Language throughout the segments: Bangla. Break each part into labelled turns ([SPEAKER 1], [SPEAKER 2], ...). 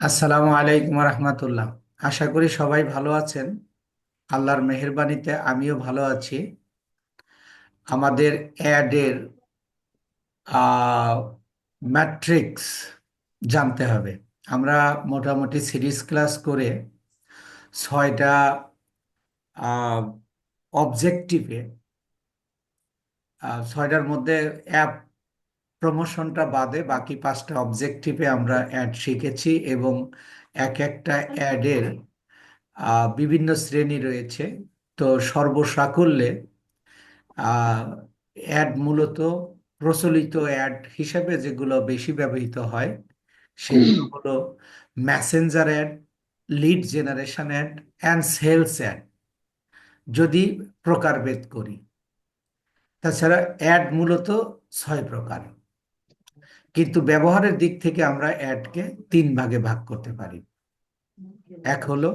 [SPEAKER 1] আসসালামু আলাইকুম রহমতুল্লাহ আশা করি সবাই ভালো আছেন। আল্লাহর মেহেরবানিতে আমিও ভালো আছি। আমাদের অ্যাডের ম্যাট্রিক্স জানতে হবে। আমরা মোটামুটি সিরিজ ক্লাস করে ছয়টা অবজেক্টিভে ছয়টার মধ্যে অ্যাপ প্রমোশনটা বাদে বাকি পাঁচটা অবজেক্টিভে আমরা অ্যাড শিখেছি এবং এক একটা অ্যাডের বিভিন্ন শ্রেণি রয়েছে। তো সর্বসাকল্যে অ্যাড মূলত প্রচলিত অ্যাড হিসেবে যেগুলো বেশি ব্যবহৃত হয়, সেগুলো হলো messenger ad lead generation ad and sales ad যদি প্রকারভেদ করি। তাছাড়া অ্যাড মূলত ছয় প্রকার। কিন্তু ব্যবহারের দিক থেকে আমরা অ্যাডকে তিন ভাগে ভাগ করতে পারি। এক হলো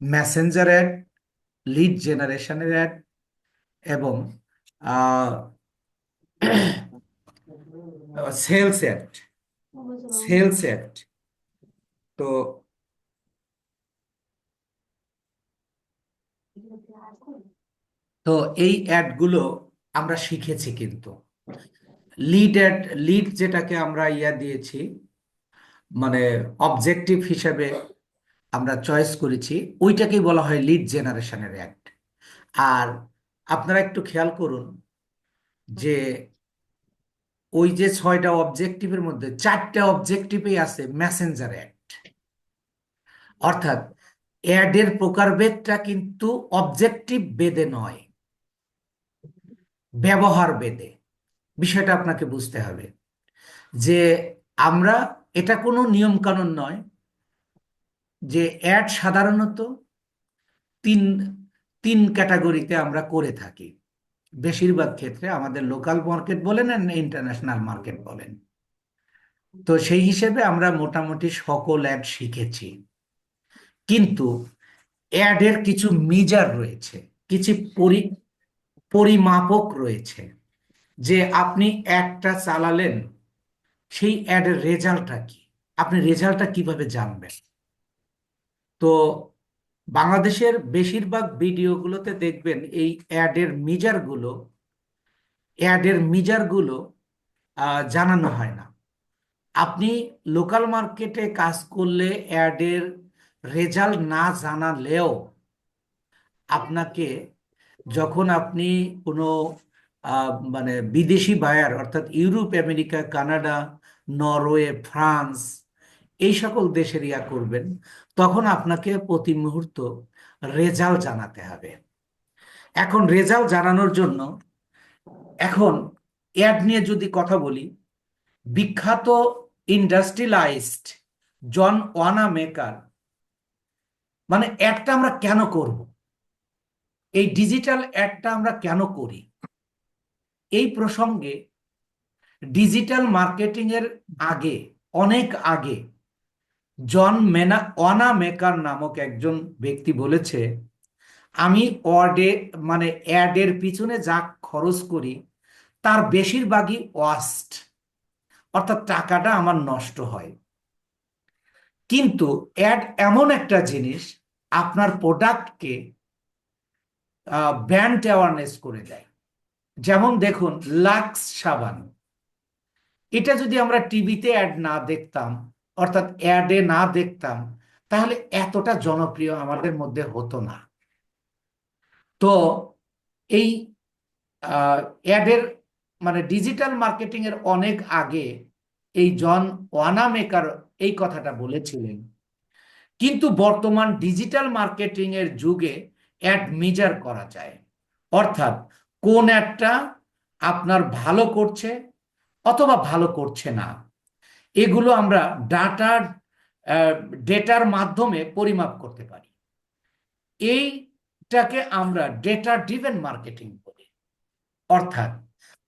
[SPEAKER 1] মেসেঞ্জার অ্যাড লিড জেনারেশনের অ্যাড এবং সেলস অ্যাড সেলস অ্যাড তো তো এই অ্যাডগুলো আমরা শিখেছি কিন্তু। লিড অ্যাড লিড যেটাকে আমরা ইয়া দিয়েছি মানে অবজেক্টিভ হিসেবে আমরা চয়েস করেছি, ওইটাকেই বলা হয় লিড জেনারেশনের অ্যাক্ট আর আপনারা একটু খেয়াল করুন যে ওই যে ছয়টা অবজেক্টিভের মধ্যে চারটা অবজেক্টিভেই আছে মেসেঞ্জার অ্যাক্ট অর্থাৎ অ্যাডের প্রকারভেদটা কিন্তু অবজেক্টিভ বেদে নয়, ব্যবহার বেদে। বিষয়টা আপনাকে বুঝতে হবে যে আমরা, এটা কোনো নিয়ম কানুন নয় যে অ্যাড সাধারণত তিন তিন ক্যাটাগরিতে আমরা করে থাকি। বেশিরভাগ ক্ষেত্রে আমাদের লোকাল মার্কেট বলেন ইন্টারন্যাশনাল মার্কেট বলেন। তো সেই হিসেবে আমরা মোটামুটি সকল অ্যাড শিখেছি। কিন্তু অ্যাডের কিছু মিজার রয়েছে, কিছু পরি, পরিমাপক রয়েছে। যে আপনি অ্যাডটা চালালেন, সেই অ্যাডের রেজাল্টটা কি? আপনি রেজাল্টটা কীভাবে জানবেন? তো বাংলাদেশের বেশিরভাগ ভিডিওগুলোতে দেখবেন এই অ্যাডের মিজারগুলো অ্যাডের মিজারগুলো জানানো হয় না। আপনি লোকাল মার্কেটে কাজ করলে অ্যাডের রেজাল্ট না জানালেও আপনাকে যখন আপনি কোনো মানে বিদেশি বায়ার অর্থাৎ Europe, America, Canada, Norway, France, এই সকল দেশের ইয়া করবেন। তখন আপনাকে প্রতি মুহূর্ত রেজাল্ট জানাতে হবে। এখন রেজাল্ট জানানোর জন্য এখন অ্যাড নিয়ে যদি কথা বলি, বিখ্যাত ইন্ডাস্ট্রিয়ালাইজড জন ওয়ানা মেকার মানে অ্যাডটা আমরা কেন করব? এই ডিজিটাল অ্যাডটা আমরা কেন করি? এই প্রসঙ্গে ডিজিটাল মার্কেটিং এর আগে, অনেক আগে, জন মেনা, অনা মেকার নামক একজন ব্যক্তি বলেছে, আমি অডে মানে অ্যাডের পিছনে যা খরচ করি, তার বেশিরভাগই ওয়াস্ট অর্থাৎ টাকাটা আমার নষ্ট হয়। কিন্তু অ্যাড এমন একটা জিনিস, আপনার প্রোডাক্টকে ব্র্যান্ড অ্যাওয়ারনেস করে দেয়। যেমন দেখুন, লাক্স সাবান। এটা যদি আমরা টিভিতে অ্যাড না দেখতাম, অর্থাৎ অ্যাডে না দেখতাম, তাহলে এতটা জনপ্রিয় আমাদের মধ্যে হতো না। তো এই অ্যাডের মানে ডিজিটাল মার্কেটিং এর অনেক আগে এই জন ওয়ানা মেকার এই কথাটা বলেছিলেন। কিন্তু বর্তমান ডিজিটাল মার্কেটিং এর যুগে অ্যাড মেজার করা যায়। অর্থাৎ কোন অ্যাডটা আপনার ভালো করছে অথবা ভালো করছে না। এগুলো আমরা ডাটার ডেটার মাধ্যমে পরিমাপ করতে পারি। এইটাকে আমরা ডেটা ড্রিভেন মার্কেটিং বলি। অর্থাৎ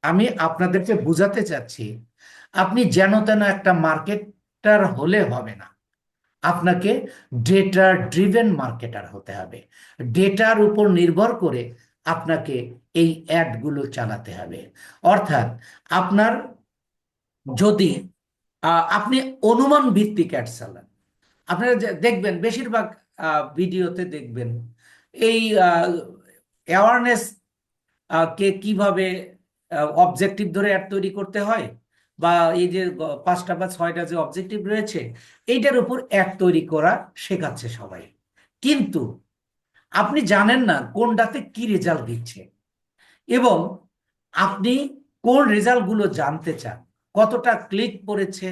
[SPEAKER 1] আমি আপনাদেরকে বুঝাতে চাচ্ছি, আপনি যেন তেন একটা মার্কেটার হলে হবে না। আপনাকে ডেটা ড্রিভেন মার্কেটার হতে হবে। ডেটার উপর নির্ভর করে আপনাকে এই অ্যাডগুলো চালাতে হবে। অর্থাৎ আপনার যদি আপনি অনুমান ভিত্তিক অ্যাড চালান। আপনারা দেখবেন, বেশিরভাগ ভিডিওতে দেখবেন, এই অ্যাওয়ারনেস কে কীভাবে অবজেক্টিভ ধরে অ্যাড তৈরি করতে হয় বা এই যে পাঁচটা বা ছয়টা যে অবজেক্টিভ রয়েছে, এইটার উপর অ্যাড তৈরি করা শেখাচ্ছে সবাই। কিন্তু আপনি জানেন না কোনটাতে কি রেজাল্ট দিচ্ছে। এবং আপনি কোন রেজাল্টগুলো জানতে চান। কতটা ক্লিক করেছে,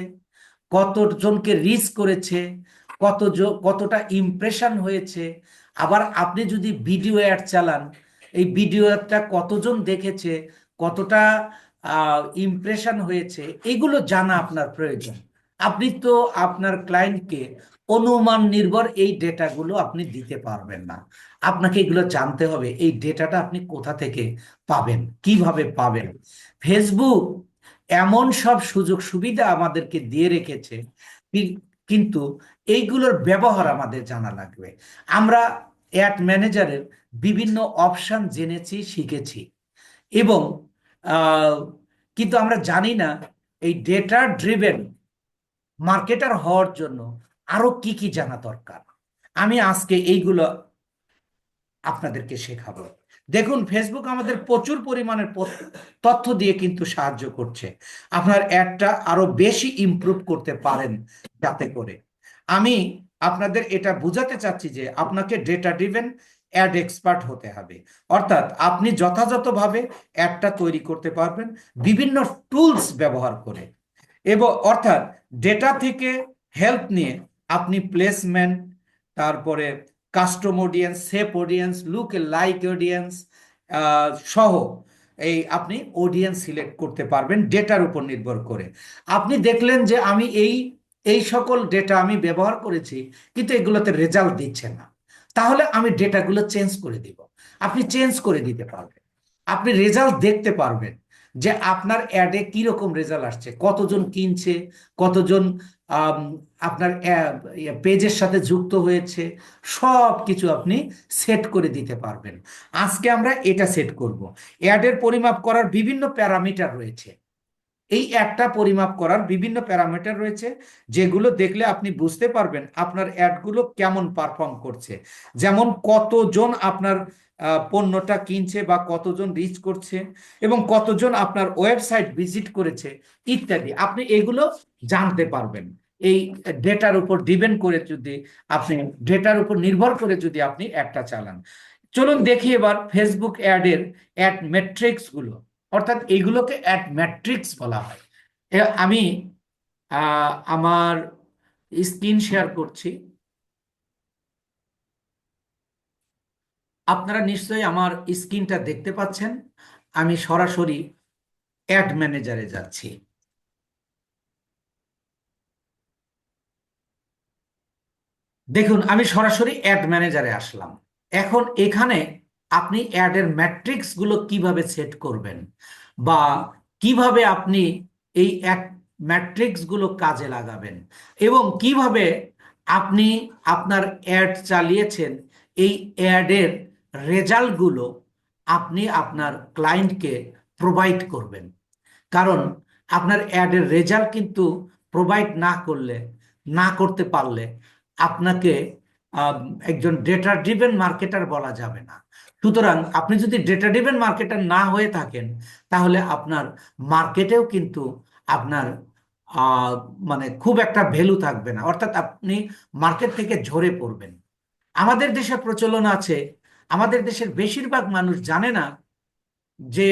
[SPEAKER 1] কতজনকে রিচ করেছে কত কতটা ইমপ্রেশন হয়েছে। আবার আপনি যদি ভিডিও অ্যাড চালান, এই ভিডিও অ্যাডটা কতজন দেখেছে, কতটা ইমপ্রেশন হয়েছে, এগুলো জানা আপনার প্রয়োজন। আপনি তো আপনার ক্লায়েন্টকে অনুমান নির্ভর এই ডেটাগুলো আপনি দিতে পারবেন না। আপনাকে এগুলো জানতে হবে, এই ডেটাটা আপনি কোথা থেকে পাবেন, কীভাবে পাবেন? ফেসবুক এমন সব সুযোগ সুবিধা আমাদেরকে দিয়ে রেখেছে কিন্তু এইগুলোর ব্যবহার আমাদের জানা লাগবে। আমরা অ্যাড ম্যানেজারের বিভিন্ন অপশান জেনেছি, শিখেছি এবং কিন্তু আমরা জানি না এই ডেটা ড্রিভেন মার্কেটার হওয়ার জন্য আরও কি কি জানা দরকার? আমি আজকে এইগুলো আপনাদেরকে শেখাবো। দেখুন ফেসবুক আমাদের প্রচুর পরিমাণের তথ্য দিয়ে কিন্তু সাহায্য করছে। আপনার অ্যাডটা আরও বেশি ইমপ্রুভ করতে পারেন যাতে করে। আমি আপনাদের এটা বোঝাতে চাচ্ছি যে আপনাকে ডেটা ড্রিভেন অ্যাড এক্সপার্ট হতে হবে। অর্থাৎ আপনি যথাযথভাবে অ্যাডটা তৈরি করতে পারবেন, বিভিন্ন টুলস ব্যবহার করে। এবং অর্থাৎ ডেটা থেকে হেল্প নিয়ে আপনি প্লেসমেন্ট তারপরে custom audience saved audience lookalike audience সহ এই আপনি অডিয়েন্স সিলেক্ট করতে পারবেন ডেটার উপর নির্ভর করে। আপনি দেখলেন যে আমি এই এই সকল ডেটা আমি ব্যবহার করেছি, কিন্তু এগুলোতে রেজাল্ট দিচ্ছে না। তাহলে আমি ডেটাগুলো চেঞ্জ করে দিব। আপনি চেঞ্জ করে দিতে পারবেন। আপনি রেজাল্ট দেখতে পারবেন। যে আপনার অ্যাডে কি রকম রেজাল্ট আসছে? কতজন কিনছে? কতজন আপনার পেজের সাথে যুক্ত হয়েছে? সব কিছু আপনি সেট করে দিতে পারবেন। আজকে আমরা এটা সেট করব। অ্যাডের পরিমাপ করার বিভিন্ন প্যারামিটার রয়েছে। এই অ্যাডটা পরিমাপ করার বিভিন্ন প্যারামিটার রয়েছে, যেগুলো দেখলে আপনি বুঝতে পারবেন আপনার অ্যাডগুলো কেমন পারফর্ম করছে। যেমন কতজন আপনার পণ্যটা কিনছে বা কতজন রিচ করছে এবং কতজন আপনার ওয়েবসাইট ভিজিট করেছে ইত্যাদি। আপনি এগুলো জানতে পারবেন। এই ডেটার উপর ডিপেন্ড করে যদি আপনি ডেটার উপর নির্ভর করে যদি আপনি অ্যাডটা চালান। চলুন দেখি এবার ফেসবুক অ্যাডের অ্যাড মেট্রিক্সগুলো। অর্থাৎ এইগুলোকে অ্যাড ম্যাট্রিক্স বলা হয়। আমি আমার স্ক্রিন শেয়ার করছি। আপনারা নিশ্চয়ই আমার স্ক্রিনটা দেখতে পাচ্ছেন। আমি সরাসরি অ্যাড ম্যানেজারে যাচ্ছি। দেখুন, আমি সরাসরি অ্যাড ম্যানেজারে আসলাম। এখন এখানে আপনি অ্যাডের ম্যাট্রিক্সগুলো কীভাবে সেট করবেন বা কীভাবে আপনি এই অ্যাড ম্যাট্রিক্সগুলো কাজে লাগাবেন এবং কীভাবে আপনি আপনার অ্যাড চালিয়েছেন এই অ্যাডের রেজাল্টগুলো আপনি আপনার ক্লায়েন্টকে প্রোভাইড করবেন। কারণ আপনার অ্যাডের রেজাল্ট কিন্তু প্রোভাইড না করলে, না করতে পারলে আপনাকে একজন ডেটা ড্রিভেন মার্কেটার বলা যাবে না। সুতরাং আপনি যদি ডেটা ড্রিভেন মার্কেটার না হয়ে থাকেন, তাহলে আপনার মার্কেটেও কিন্তু আপনার মানে খুব একটা ভ্যালু থাকবে না। অর্থাৎ আপনি মার্কেট থেকে ঝরে পড়বেন। আমাদের দেশে প্রচলন আছে আমাদের দেশের বেশিরভাগ মানুষ জানে না যে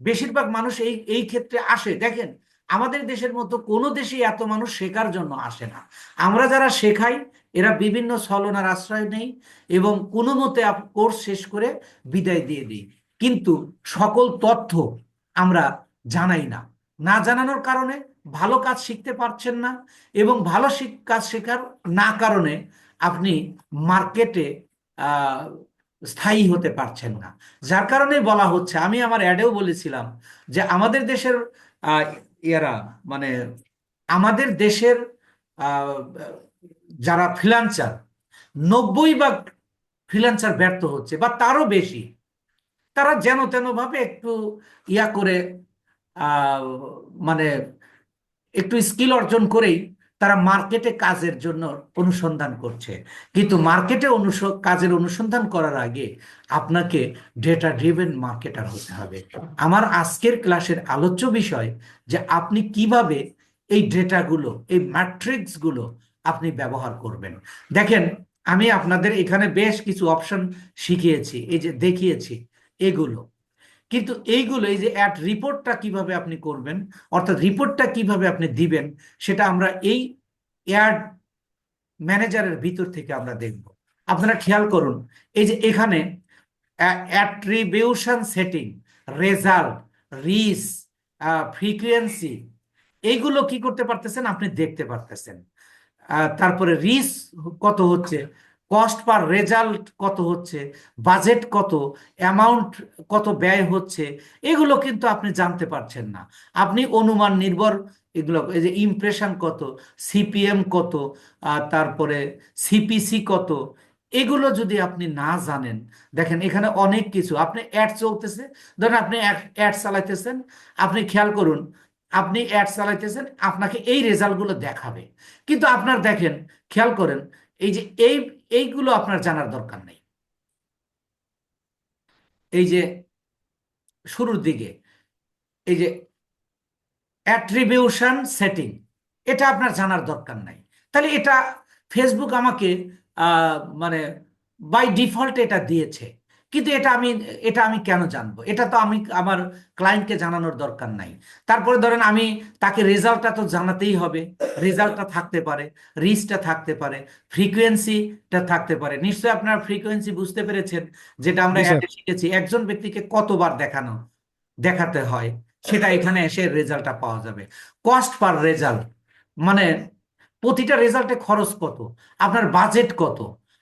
[SPEAKER 1] বেশিরভাগ মানুষ এই এই ক্ষেত্রে আসে। দেখেন, আমাদের দেশের মতো কোনো দেশেই এত মানুষ শেখার জন্য আসে না। আমরা যারা শেখাই, এরা বিভিন্ন ছলনার আশ্রয় নেই এবং কোনো মতে কোর্স শেষ করে বিদায় দিয়ে দিই। কিন্তু সকল তথ্য আমরা জানাই না। না জানানোর কারণে ভালো কাজ শিখতে পারছেন না এবং ভালো কাজ শেখার না কারণে আপনি মার্কেটে স্থায়ী হতে পারছেন না। যার কারণে বলা হচ্ছে, আমি আমার অ্যাডেও বলেছিলাম যে আমাদের দেশের এরা মানে আমাদের দেশের যারা ফ্রিল্যান্সার নব্বই বা ফ্রিল্যান্সার ব্যর্থ হচ্ছে বা তারও বেশি। তারা যেন তেন ভাবে একটু ইয়া করে মানে একটু স্কিল অর্জন করেই তারা মার্কেটে কাজের জন্য অনুসন্ধান করছে। কিন্তু মার্কেটে কাজের অনুসন্ধান করার আগে আপনাকে ডেটা ড্রিভেন মার্কেটার হতে হবে। আমার আজকের ক্লাসের আলোচ্য বিষয় যে আপনি কীভাবে এই ডেটাগুলো এই ম্যাট্রিক্সগুলো আপনি ব্যবহার করবেন। দেখেন, আমি আপনাদের এখানে বেশ কিছু অপশন শিখিয়েছি, এই যে দেখিয়েছি, এগুলো। কিন্তু এইগুলো, এই যে অ্যাড রিপোর্টটা কীভাবে আপনি করবেন, অর্থাৎ রিপোর্টটা কীভাবে আপনি দিবেন, সেটা আমরা এই অ্যাড ম্যানেজারের ভিতর থেকে আমরা দেখব। আপনারা খেয়াল করুন, এই যে এখানে attribution setting result reach frequency এইগুলো কি করতে পারতেছেন? আপনি দেখতে পারতেছেন। তারপরে রিস কত হচ্ছে? কস্ট পার রেজাল্ট কত হচ্ছে, বাজেট কত, অ্যামাউন্ট কত ব্যয় হচ্ছে, এগুলো কিন্তু আপনি জানতে পারছেন না। আপনি অনুমান নির্ভর, এগুলো এই যে ইমপ্রেশন কত সিপিএম কত তারপরে সিপিসি কত, এগুলো যদি আপনি না জানেন, দেখেন এখানে অনেক কিছু, আপনি অ্যাড চলতেছে, ধরেন আপনি অ্যাড চালাইতেছেন, আপনি খেয়াল করুন, আপনি অ্যাড চালাইতেছেন, আপনাকে এই রেজাল্টগুলো দেখাবে। কিন্তু আপনার দেখেন, খেয়াল করেন এই যে এই, এইগুলো আপনার জানার দরকার নেই। এই যে শুরুর দিকে, এই যে অ্যাট্রিবিউশন সেটিং এটা আপনার জানার দরকার নাই। তাহলে এটা ফেসবুক আমাকে মানে বাই ডিফল্ট এটা দিয়েছে। কিন্তু এটা আমি এটা আমি কেন জানব? এটা তো আমি আমার ক্লায়েন্টকে জানানোর দরকার নাই। তারপরে ধরেন আমি তাকে রেজাল্টটা তো জানাতেই হবে। রেজাল্টটা থাকতে পারে রিচটা থাকতে পারে ফ্রিকোয়েন্সিটা থাকতে পারে। নিশ্চয়ই আপনারা ফ্রিকোয়েন্সি বুঝতে পেরেছেন যেটা আমরা শিখেছি। একজন ব্যক্তিকে কতবার দেখানো দেখাতে হয় সেটা এখানে এসে রেজাল্টটা পাওয়া যাবে। কস্ট পার রেজাল্ট মানে প্রতিটা রেজাল্টে খরচ কত? আপনার বাজেট কত?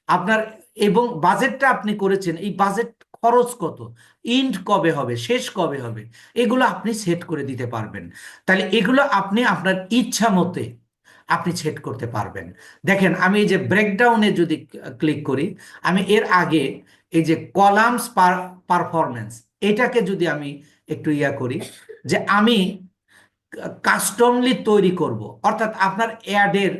[SPEAKER 1] আপনার এবং বাজেটটা আপনি করেছেন, এই বাজেট খরচ কত? ইন্ড কবে হবে? শেষ কবে হবে? এগুলো আপনি সেট করে দিতে পারবেন। তাহলে এগুলো আপনি আপনার ইচ্ছা মতে আপনি সেট করতে পারবেন। দেখেন, আমি এই যে ব্রেকডাউনে যদি ক্লিক করি, আমি এর আগে এই যে কলামস পারফরমেন্স এটাকে যদি আমি একটু ইয়া করি, যে আমি কাস্টমলি তৈরি করব, অর্থাৎ আপনার অ্যাডের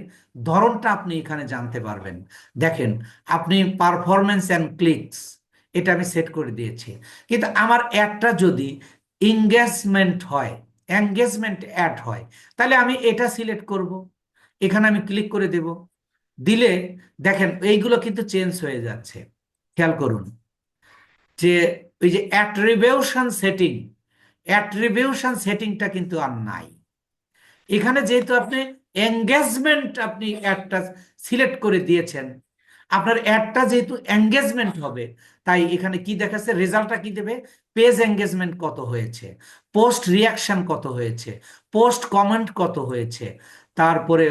[SPEAKER 1] ধরনটা আপনি এখানে জানতে পারবেন। দেখেন, আপনি পারফরমেন্স অ্যান্ড ক্লিকস এটা আমি সেট করে দিয়েছি। কিন্তু আমার অ্যাডটা যদি এঙ্গেজমেন্ট হয় এঙ্গেজমেন্ট অ্যাড হয়, তাহলে আমি এটা সিলেক্ট করব। এখানে আমি ক্লিক করে দেব। দিলে, দেখেন, এইগুলো কিন্তু চেঞ্জ হয়ে যাচ্ছে। খেয়াল করুন যে, ওই যে অ্যাট্রিবিউশন সেটিং অ্যাট্রিবিউশন সেটিংটা কিন্তু আর নাই। এখানে যেহেতু আপনি এঙ্গেজমেন্ট আপনি অ্যাডটা সিলেক্ট করে দিয়েছেন। আপনার অ্যাডটা যেহেতু এঙ্গেজমেন্ট হবে, তাই এখানে কি দেখাচ্ছে? রেজাল্টটা কি দেবে? পেজ এঙ্গেজমেন্ট কত হয়েছে? পোস্ট রিয়াকশন কত হয়েছে? পোস্ট কমেন্ট কত হয়েছে? তারপরে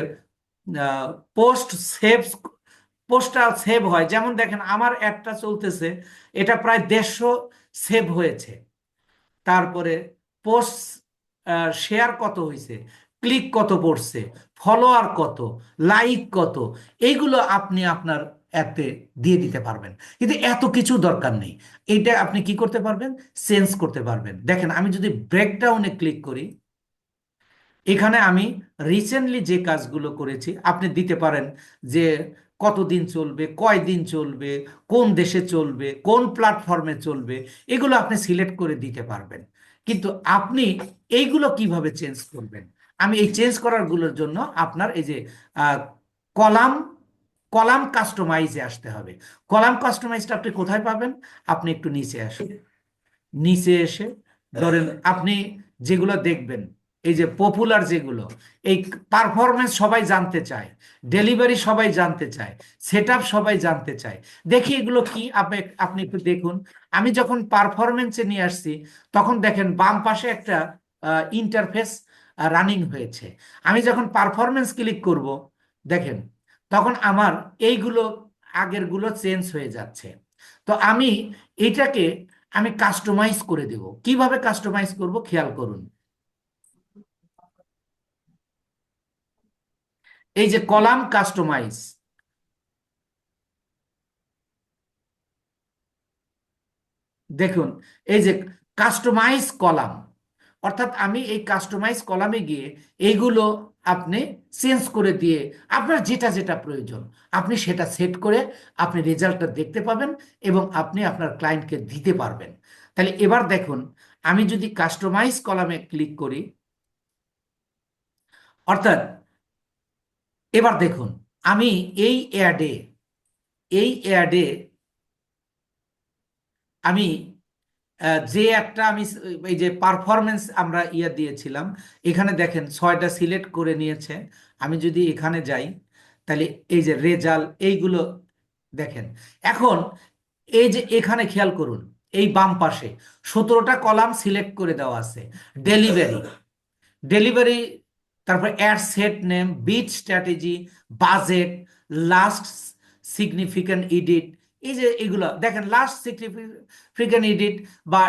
[SPEAKER 1] পোস্ট সেভ পোস্টটা সেভ হয়। যেমন দেখেন, আমার অ্যাডটা চলতেছে, এটা প্রায় দেড়শো সেভ হয়েছে। তারপরে পোস্ট শেয়ার কত হয়েছে? ক্লিক কত পড়ছে? ফলোয়ার কত, লাইক কত, এইগুলো আপনি আপনার অ্যাপে দিয়ে দিতে পারবেন। কিন্তু এত কিছু দরকার নেই। এইটা আপনি কি করতে পারবেন? চেঞ্জ করতে পারবেন। দেখেন, আমি যদি ব্রেকডাউনে ক্লিক করি, এখানে আমি রিসেন্টলি যে কাজগুলো করেছি, আপনি দিতে পারেন যে কতদিন চলবে কয় দিন চলবে, কোন দেশে চলবে, কোন প্ল্যাটফর্মে চলবে, এগুলো আপনি সিলেক্ট করে দিতে পারবেন। কিন্তু আপনি এইগুলো কীভাবে চেঞ্জ করবেন? আমি এই চেঞ্জ করারগুলোর জন্য আপনার এই যে কলাম কলাম কাস্টমাইজে আসতে হবে। কলাম কাস্টমাইজটা আপনি কোথায় পাবেন? আপনি একটু নিচে আসেন। নিচে এসে ধরেন আপনি যেগুলো দেখবেন, এই যে পপুলার যেগুলো, এই পারফরমেন্স সবাই জানতে চায় ডেলিভারি সবাই জানতে চায় সেট সবাই জানতে চায়। দেখি এগুলো কি? আপনি একটু দেখুন। আমি যখন পারফরমেন্সে নিয়ে আসছি, তখন দেখেন বাম পাশে একটা ইন্টারফেস রানিং হয়েছে। আমি যখন পারফরমেন্স ক্লিক করব, দেখেন, তখন আমার এইগুলো আগেরগুলো চেঞ্জ হয়ে যাচ্ছে। তো আমি এটাকে আমি কাস্টমাইজ করে দেব। কীভাবে কাস্টমাইজ করব খেয়াল করুন। এই যে কলাম কাস্টমাইজ দেখুন, এই যে কাস্টমাইজ কলাম। অর্থাৎ আমি এই কাস্টমাইজ কলামে গিয়ে এইগুলো আপনি চেঞ্জ করে দিয়ে আপনার যেটা যেটা প্রয়োজন, আপনি সেটা সেট করে আপনি রেজাল্টটা দেখতে পাবেন এবং আপনি আপনার ক্লায়েন্টকে দিতে পারবেন। তাহলে এবার দেখুন, আমি যদি কাস্টমাইজ কলামে ক্লিক করি, অর্থাৎ এবার দেখুন, আমি এই অ্যাডে এই অ্যাডে আমি যে একটা আমি এই যে পারফরমেন্স আমরা ইয়ে দিয়েছিলাম, এখানে দেখেন ছয়টা সিলেক্ট করে নিয়েছে। আমি যদি এখানে যাই, তাহলে এই যে রেজাল্ট, এইগুলো দেখেন। এখন এই যে এখানে খেয়াল করুন, এই বাম পাশে সতেরোটা কলাম সিলেক্ট করে দেওয়া আছে ডেলিভারি ডেলিভারি তারপর ad set name bid strategy budget last significant edit এই যে এগুলো, দেখেন লাস্ট সিগনিফিক্যান্ট ইডিট বা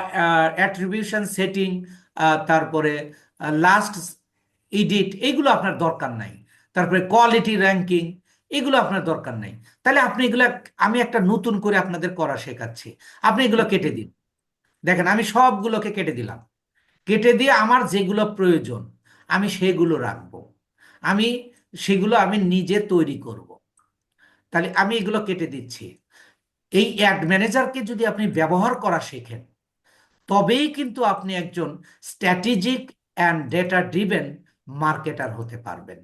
[SPEAKER 1] অ্যাট্রিবিউশন সেটিং তারপরে লাস্ট ইডিট এগুলো আপনার দরকার নাই। তারপরে কোয়ালিটি র্যাঙ্কিং এগুলো আপনার দরকার নাই। তাহলে আপনি এগুলো, আমি একটা নতুন করে আপনাদের করা শেখাচ্ছি। আপনি এগুলো কেটে দিন। দেখেন আমি সবগুলোকে কেটে দিলাম। কেটে দিয়ে আমার যেগুলো প্রয়োজন, আমি সেগুলো রাখব। আমি সেগুলো আমি নিজে তৈরি করব। তাহলে আমি এগুলো কেটে দিচ্ছি। এই অ্যাড ম্যানেজারকে যদি আপনি ব্যবহার করা শেখেন, তবেই কিন্তু আপনি একজন strategic and data driven marketer হতে পারবেন।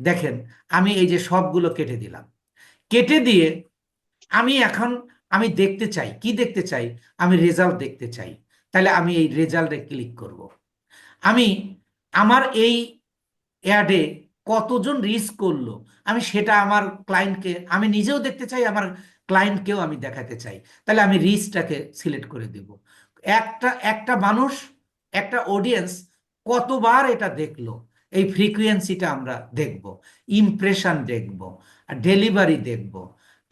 [SPEAKER 1] দেখেন, আমি এই যে সবগুলো কেটে দিলাম। কেটে দিয়ে আমি এখন, আমি দেখতে চাই, কি দেখতে চাই? আমি রেজাল্ট দেখতে চাই। তাহলে আমি এই রেজাল্টে ক্লিক করব। আমি আমার এই অ্যাডে কতজন রিচ করল? আমি সেটা আমার ক্লায়েন্টকে আমি নিজেও দেখতে চাই, আমার ক্লায়েন্টকেও আমি দেখাতে চাই তাহলে আমি রিচটাকে সিলেক্ট করে দেব। একটা একটা মানুষ একটা অডিয়েন্স কতবার এটা দেখল এই ফ্রিকুয়েন্সিটা আমরা দেখব ইমপ্রেশন দেখব আর ডেলিভারি দেখব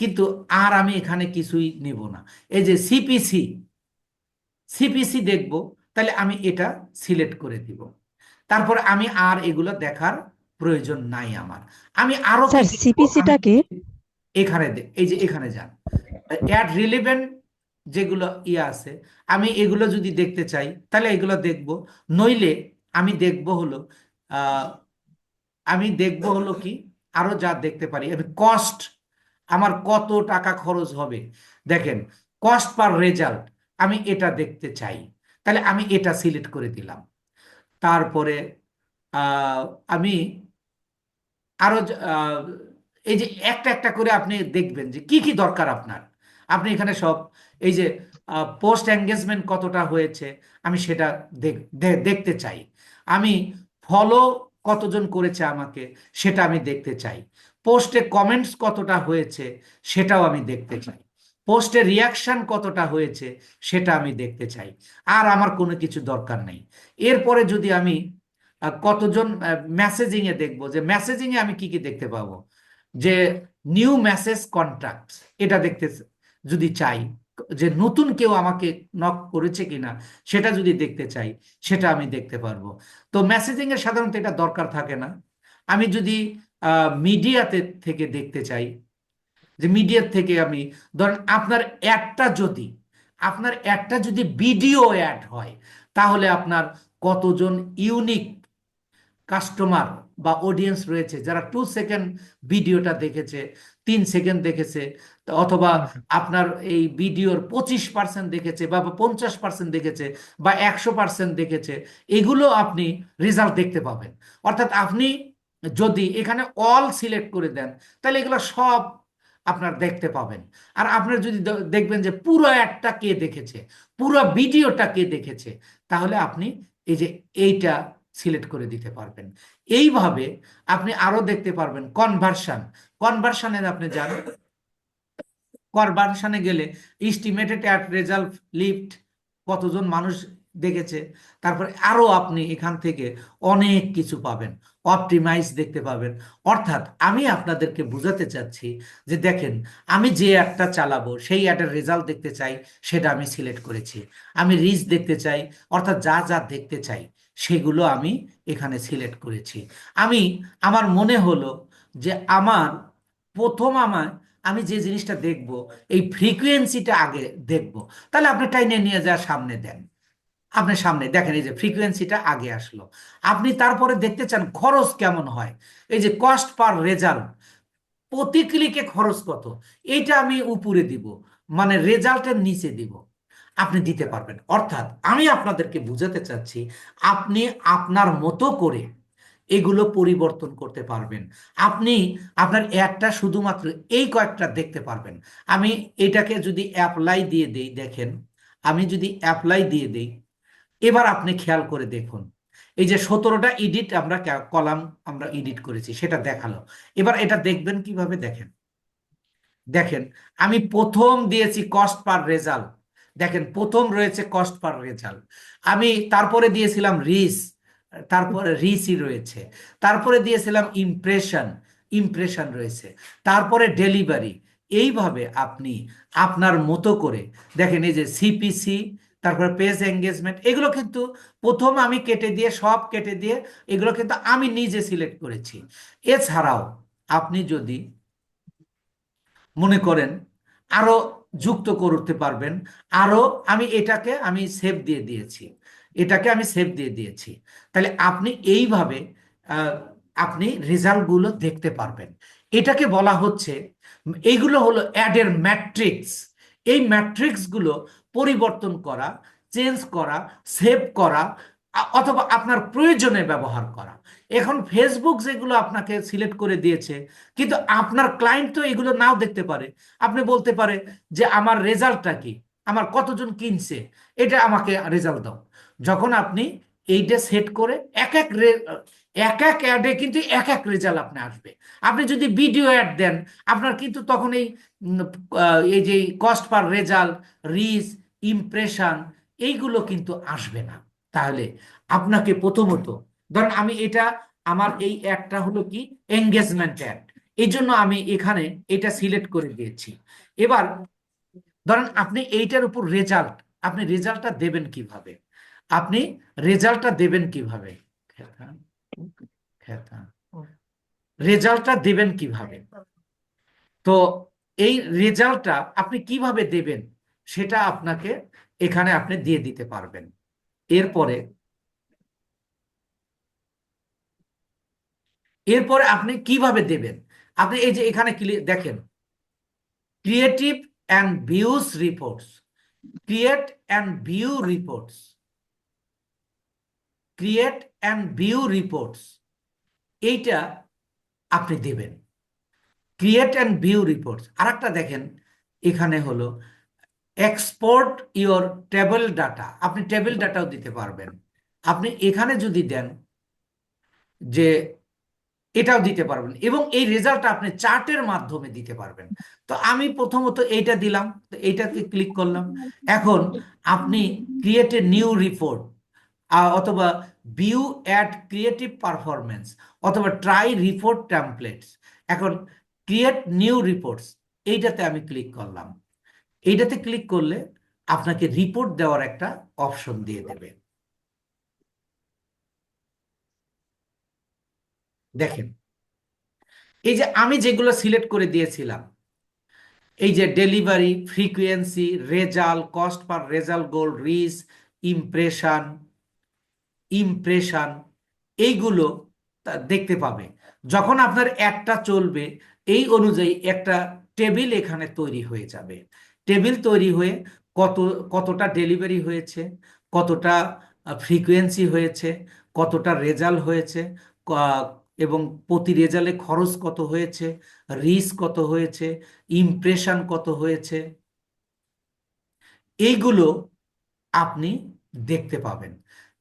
[SPEAKER 1] কিন্তু আর আমি এখানে কিছুই নেব না। এই যে সিপিসি সিপিসি দেখব তাহলে আমি এটা সিলেক্ট করে দিব। তারপর আমি আর এগুলো দেখার প্রয়োজন নাই আমার। আমি আরও?
[SPEAKER 2] সিপিসিটাকে
[SPEAKER 1] এখানে এই যে এখানে যান। অ্যাড রিলিভেন্ট যেগুলো ইয়ে আছে, আমি এগুলো যদি দেখতে চাই, তাহলে এগুলো দেখব। নইলে আমি দেখব হলো আমি দেখব হলো কি, আরও যা দেখতে পারি। আমি কস্ট আমার কত টাকা খরচ হবে? দেখেন কস্ট পার রেজাল্ট আমি এটা দেখতে চাই। তাহলে আমি এটা সিলেক্ট করে দিলাম। তারপরে আমি আরও এই যে একটা একটা করে আপনি দেখবেন যে কি কি দরকার আপনার। আপনি এখানে সব এই যে পোস্ট এঙ্গেজমেন্ট কতটা হয়েছে, আমি সেটা দেখতে চাই। আমি ফলো কতজন করেছে আমাকে, সেটা আমি দেখতে চাই। পোস্টে কমেন্টস কতটা হয়েছে, সেটাও আমি দেখতে চাই। পোস্টে রিয়াকশন কতটা হয়েছে, সেটা আমি দেখতে চাই। আর আমার কোনো কিছু দরকার নেই। এরপরে যদি আমি কতজন মেসেজিংয়ে দেখব, যে মেসেজিংয়ে আমি কি কি দেখতে পাবো? যে নিউ মেসেজ কন্ট্রাক্ট এটা দেখতে যদি চাই, যে নতুন কেউ আমাকে নক করেছে কিনা, সেটা যদি দেখতে চাই, সেটা আমি দেখতে পারব। তো মেসেজিং এর সাধারণত এটা দরকার থাকে না। আমি যদি মিডিয়াতে থেকে দেখতে চাই, যে মিডিয়ার থেকে আমি, ধরেন আপনার অ্যাডটা যদি, আপনার অ্যাডটা যদি ভিডিও অ্যাড হয়, তাহলে আপনার কতজন ইউনিক কাস্টমার বা অডিয়েন্স রয়েছে, যারা টু সেকেন্ড ভিডিওটা দেখেছে, তিন সেকেন্ড দেখেছে অথবা আপনার এই ভিডিওর পঁচিশ পার্সেন্ট দেখেছে বা পঞ্চাশ পার্সেন্ট দেখেছে বা একশো পার্সেন্ট দেখেছে, এগুলো আপনি রেজাল্ট দেখতে পাবেন। অর্থাৎ আপনি যদি এখানে অল সিলেক্ট করে দেন, তাহলে এগুলো সব আপনার দেখতে পাবেন। আর আপনার যদি দেখবেন যে পুরো অ্যাডটা কে দেখেছে, পুরো ভিডিওটা কে দেখেছে, তাহলে আপনি এই যে এইটা সিলেক্ট করে দিতে পারবেন। এইভাবে আপনি আরও দেখতে পারবেন কনভার্সন কনভার্সনে আপনি যান। কনভার্সনে গেলে এস্টিমেটেড অ্যাট রেজাল্ট লিফট কতজন মানুষ দেখেছে, তারপরে আরও আপনি এখান থেকে অনেক কিছু পাবেন অপটিমাইজ দেখতে পাবেন। অর্থাৎ আমি আপনাদেরকে বোঝাতে চাচ্ছি যে দেখেন, আমি যে অ্যাডটা চালাবো, সেই অ্যাডের রেজাল্ট দেখতে চাই, সেটা আমি সিলেক্ট করেছি। আমি রিচ দেখতে চাই, অর্থাৎ যা যা দেখতে চাই সেগুলো আমি এখানে সিলেক্ট করেছি। আমি, আমার মনে হলো যে আমার প্রথম আমার আমি যে জিনিসটা দেখব, এই ফ্রিকোয়েন্সিটা আগে দেখব। তাহলে আপনি টাইনে নিয়ে যা, সামনে দেন। আপনার সামনে দেখেন, এই যে ফ্রিকোয়েন্সিটা আগে আসলো। আপনি তারপরে দেখতে চান খরচ কেমন হয়। এই যে কস্ট পার রেজাল্ট প্রতি ক্লিকে খরচ কত? এইটা আমি উপরে দিব মানে রেজাল্টের নিচে দিব। আপনি দিতে পারবেন। অর্থাৎ আমি আপনাদেরকে বুঝাতে চাচ্ছি, আপনি আপনার মতো করে এগুলো পরিবর্তন করতে পারবেন। আপনি আপনার অ্যাডটা শুধুমাত্র এই কয়েকটা দেখতে পারবেন। আমি এটাকে যদি অ্যাপ্লাই দিয়ে দেই, দেখেন, আমি যদি অ্যাপ্লাই দিয়ে দেই, এবার আপনি খেয়াল করে দেখুন। এই যে সতেরোটা এডিট আমরা কলাম আমরা এডিট করেছি, সেটা দেখাল। এবার এটা দেখবেন কীভাবে? দেখেন। দেখেন, আমি প্রথম দিয়েছি কস্ট পার রেজাল্ট দেখেন, প্রথম রয়েছে কস্ট পার রেজাল্ট আমি তারপরে দিয়েছিলাম রিস তারপরে রিসই রয়েছে। তারপরে দিয়েছিলাম ইমপ্রেশন ইমপ্রেশন রয়েছে। তারপরে ডেলিভারি এইভাবে আপনি আপনার মতো করে, দেখেন এই যে সিপিসি তারপরে পেজ এঙ্গেজমেন্ট এগুলো কিন্তু প্রথম আমি কেটে দিয়ে, সব কেটে দিয়ে, এগুলো কিন্তু আমি নিজে সিলেক্ট করেছি। এছাড়াও আপনি যদি মনে করেন, আরও যুক্ত করতে পারবেন। আরও আমি এটাকে আমি সেভ দিয়ে দিয়েছি। এটাকে আমি সেভ দিয়ে দিয়েছি। তাহলে আপনি এইভাবে আপনি রেজাল্টগুলো দেখতে পারবেন। এটাকে বলা হচ্ছে, এইগুলো হলো অ্যাডের ম্যাট্রিক্স। এই ম্যাট্রিক্সগুলো পরিবর্তন করা, চেঞ্জ করা সেভ করা অথবা আপনার প্রয়োজনে ব্যবহার করা। এখন ফেসবুক যেগুলো আপনাকে সিলেক্ট করে দিয়েছে, কিন্তু আপনার ক্লায়েন্ট তো এগুলো নাও দেখতে পারে। আপনি বলতে পারে যে, আমার রেজাল্টটা কি? আমার কতজন কিনছে? এটা আমাকে রেজাল্ট দাও। যখন আপনি এইটা সেট করে এক এক এক এক অ্যাডে কিন্তু এক এক রেজাল্ট আপনি আসবে। আপনি যদি ভিডিও অ্যাড দেন, আপনার কিন্তু তখন এই এই যে cost per result reach impression এইগুলো কিন্তু আসবে না। তাহলে আপনাকে প্রথমত ধরেন আমি এটা, আমার এই অ্যাডটা হলো কি? এঙ্গেজমেন্ট অ্যাড এই জন্য আমি এখানে এটা সিলেক্ট করে দিয়েছি। এবার ধরেন আপনি এইটার উপর রেজাল্ট আপনি রেজাল্টটা দেবেন কীভাবে? আপনি রেজাল্টটা দেবেন কীভাবে। রেজাল্টটা দেবেন কীভাবে? তো এই রেজাল্টটা আপনি কীভাবে দেবেন? সেটা আপনাকে এখানে আপনি দিয়ে দিতে পারবেন। এরপরে এরপরে আপনি কীভাবে দেবেন? আপনি এই যে এখানে দেখেন। Creative and views reports create and view reports create and view reports এইটা আপনি দেবেন। ক্রিয়েট অ্যান্ড ভিউ রিপোর্টস আর একটা দেখেন, এখানে হলো এক্সপোর্ট ইওর টেবল ডাটা আপনি টেবিল ডাটাও দিতে পারবেন। আপনি এখানে যদি দেন যে এটাও দিতে পারবেন এবং এই রেজাল্টটা আপনি চার্টের মাধ্যমে দিতে পারবেন। তো আমি প্রথমত এইটা দিলাম, তো এইটাতে ক্লিক করলাম। এখন আপনি ক্রিয়েট এ নিউ রিপোর্ট অথবা ভিউ অ্যাড ক্রিয়েটিভ পারফরমেন্স অথবা ট্রাই রিপোর্ট টেমপ্লেটস এখন ক্রিয়েট নিউ রিপোর্টস এইটাতে আমি ক্লিক করলাম। এইটাতে ক্লিক করলে আপনাকে রিপোর্ট দেওয়ার একটা অপশন দিয়ে দেবে। দেখেন, এই যে আমি যেগুলো সিলেক্ট করে দিয়েছিলাম, এই যে delivery frequency result cost per result goal reach impression impression এইগুলো দেখতে পাবে। যখন আপনার একটা চলবে, এই অনুযায়ী একটা টেবিল এখানে তৈরি হয়ে যাবে। টেবিল তৈরি হয়ে কত, কতটা ডেলিভারি হয়েছে, কতটা ফ্রিকোয়েন্সি হয়েছে, কতটা রেজাল্ট হয়েছে এবং প্রতি রেজাল্টে খরচ কত হয়েছে রিস্ক কত হয়েছে ইমপ্রেশন কত হয়েছে, এইগুলো আপনি দেখতে পাবেন।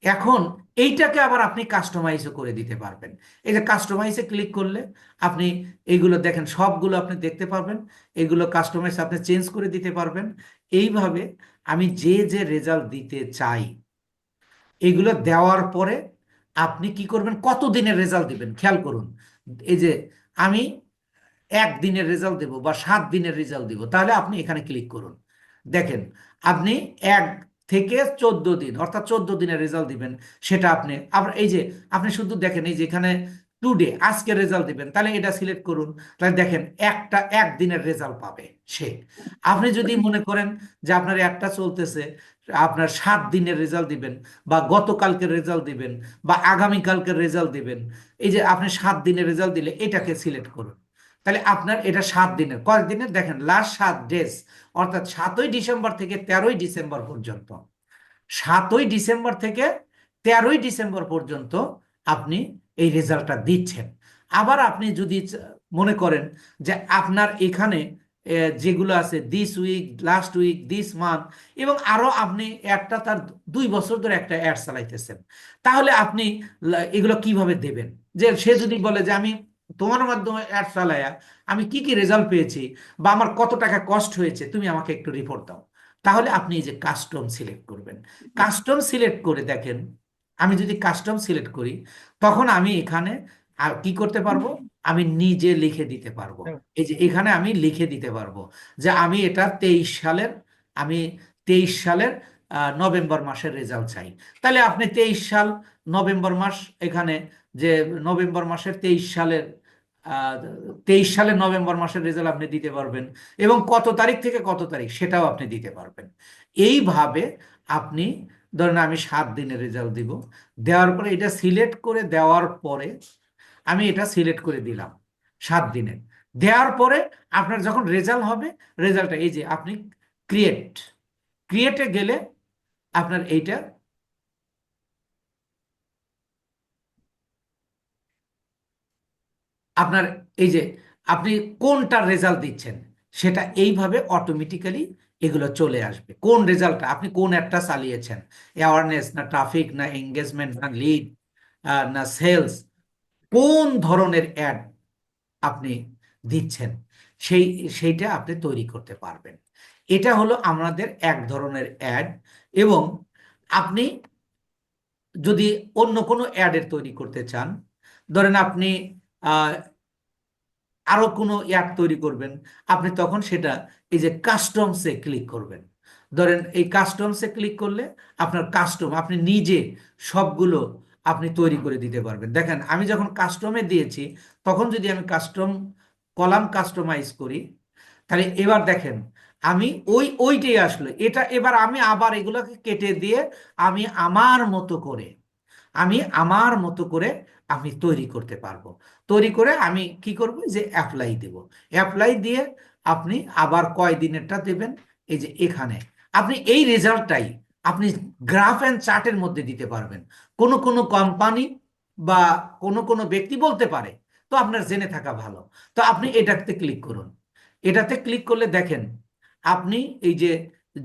[SPEAKER 1] এখন এইটাকে আবার আপনি কাস্টমাইজও করে দিতে পারবেন। এই যে কাস্টমাইজে ক্লিক করলে আপনি এইগুলো দেখেন, সবগুলো আপনি দেখতে পারবেন, এগুলো কাস্টমাইজ আপনি চেঞ্জ করে দিতে পারবেন। এইভাবে আমি যে যে রেজাল্ট দিতে চাই, এগুলো দেওয়ার পরে আপনি কি করবেন? কত দিনের রেজাল্ট দিবেন? খেয়াল করুন। এই যে আমি এক দিনের রেজাল্ট দেব বা সাত দিনের রেজাল্ট দিব তাহলে আপনি এখানে ক্লিক করুন। দেখেন আপনি এক থেকে চোদ্দ দিন অর্থাৎ চোদ্দ দিনের রেজাল্ট দিবেন সেটা আপনি আবার এই যে আপনি শুধু দেখেন এই যে এখানে টুডে আজকে রেজাল্ট দিবেন তাহলে এটা সিলেক্ট করুন। তাহলে দেখেন একটা এক দিনের রেজাল্ট পাবে সে। আপনি যদি মনে করেন যে আপনার একটা চলতেছে আপনার সাত দিনের রেজাল্ট দিবেন, বা গতকালকের রেজাল্ট দিবেন, বা আগামীকালকের রেজাল্ট দিবেন। এই যে আপনি সাত দিনের রেজাল্ট দিলে এটাকে সিলেক্ট করুন। তাহলে আপনার এটা সাত দিনের, কয়েক দিনের? দেখেন লাস্ট সাত ডেজ অর্থাৎ সাতই ডিসেম্বর থেকে তেরোই ডিসেম্বর পর্যন্ত। সাতই ডিসেম্বর থেকে তেরোই ডিসেম্বর পর্যন্ত আপনি এই রেজাল্টটা দিচ্ছেন। আবার আপনি যদি মনে করেন যে আপনার এখানে যেগুলো আছে this week last week this month এবং আরও আপনি একটা তার দুই বছর ধরে একটা অ্যাড চালাইতেছেন। তাহলে আপনি এগুলো কীভাবে দেবেন? যে সে যদি বলে যে আমি তোমার মাধ্যমে অ্যাড চালায়া আমি কি কি রেজাল্ট পেয়েছি বা আমার কত টাকা কস্ট হয়েছে, তুমি আমাকে একটু রিপোর্ট দাও। তাহলে আপনি এই যে কাস্টম সিলেক্ট করবেন। কাস্টম সিলেক্ট করে দেখেন, আমি যদি কাস্টম সিলেক্ট করি, তখন আমি এখানে আর কি করতে পারব? আমি নিজে লিখে দিতে পারব। এই যে এখানে আমি লিখে দিতে পারব যে আমি এটা তেইশ সালের আমি তেইশ সালের নভেম্বর মাসের রেজাল্ট চাই। তাহলে আপনি তেইশ সাল নভেম্বর মাস এখানে যে নভেম্বর মাসের তেইশ সালের তেইশ সালের নভেম্বর মাসের রেজাল্ট আপনি দিতে পারবেন এবং কত তারিখ থেকে কত তারিখ সেটাও আপনি দিতে পারবেন। এইভাবে আপনি ধরেন আমি সাত দিনের রেজাল্ট দিব দেওয়ার পরে এটা সিলেক্ট করে দেওয়ার পরে আমি এটা সিলেক্ট করে দিলাম সাত দিনের। দেওয়ার পরে আপনার যখন রেজাল্ট হবে, রেজাল্টটা এই যে আপনি ক্রিয়েট ক্রিয়েটে গেলে আপনার এইটা আপনার এই যে আপনি কোনটার রেজাল্ট দিচ্ছেন, সেটা এইভাবে অটোমেটিক্যালি এগুলো চলে আসবে। কোন রেজাল্টটা, আপনি কোন একটা চালিয়েছেন? অ্যাওয়ারনেস না ট্রাফিক না এঙ্গেজমেন্ট না লিড না সেলস কোন ধরনের অ্যাড আপনি দিচ্ছেন? সেই, সেইটা আপনি তৈরি করতে পারবেন। এটা হলো আমাদের এক ধরনের অ্যাড এবং আপনি যদি অন্য কোনো অ্যাডের তৈরি করতে চান, ধরেন আপনি আরও কোনো অ্যাড তৈরি করবেন, আপনি তখন সেটা এই যে কাস্টমসে ক্লিক করবেন। ধরেন এই কাস্টমসে ক্লিক করলে আপনার কাস্টম আপনি নিজে সবগুলো আপনি তৈরি করে দিতে পারবেন। দেখেন, আমি যখন কাস্টমে দিয়েছি, তখন যদি আমি কাস্টম কলাম কাস্টমাইজ করি, তাহলে এবার দেখেন, আমি ওই, ওইটাই আসলো। এটা এবার আমি আবার এগুলোকে কেটে দিয়ে আমি আমার মতো করে, আমি আমার মতো করে আমি তৈরি করতে পারব। তৈরি করে আমি কি করব? যে অ্যাপ্লাই দেব। অ্যাপ্লাই দিয়ে আপনি আবার কয় দিনেরটা দেবেন? এই যে এখানে। আপনি এই রেজাল্টটাই আপনি গ্রাফ অ্যান্ড চার্টের মধ্যে দিতে পারবেন। কোনো কোনো কোম্পানি বা কোনো কোনো ব্যক্তি বলতে পারে, তো আপনার জেনে থাকা ভালো। তো আপনি এটাতে ক্লিক করুন। এটাতে ক্লিক করলে দেখেন, আপনি এই যে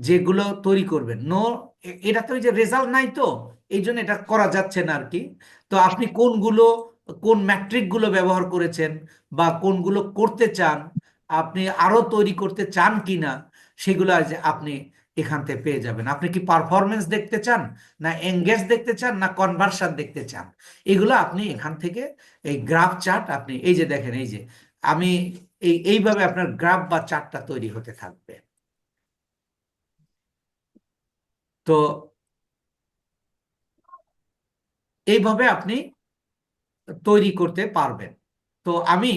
[SPEAKER 1] যেগুলো তৈরি করবেন, নো এটা তো ওই যে রেজাল্ট নাই তো, এই জন্য এটা করা যাচ্ছে না আর কি তো আপনি কোনগুলো, কোন ম্যাট্রিকগুলো ব্যবহার করেছেন বা কোনগুলো করতে চান, আপনি আরও তৈরি করতে চান কিনা, সেগুলো আপনি এখান থেকে পেয়ে যাবেন। আপনি কি পারফরমেন্স দেখতে চান? না এঙ্গেজ দেখতে চান? না কনভার্সন দেখতে চান? এগুলো আপনি এখান থেকে এই গ্রাফ চার্ট আপনি, এই যে দেখেন, এই যে আমি এই, এইভাবে আপনার গ্রাফ বা চার্টটা তৈরি হতে থাকবে। তো এইভাবে আপনি তৈরি করতে পারবেন। তো আমি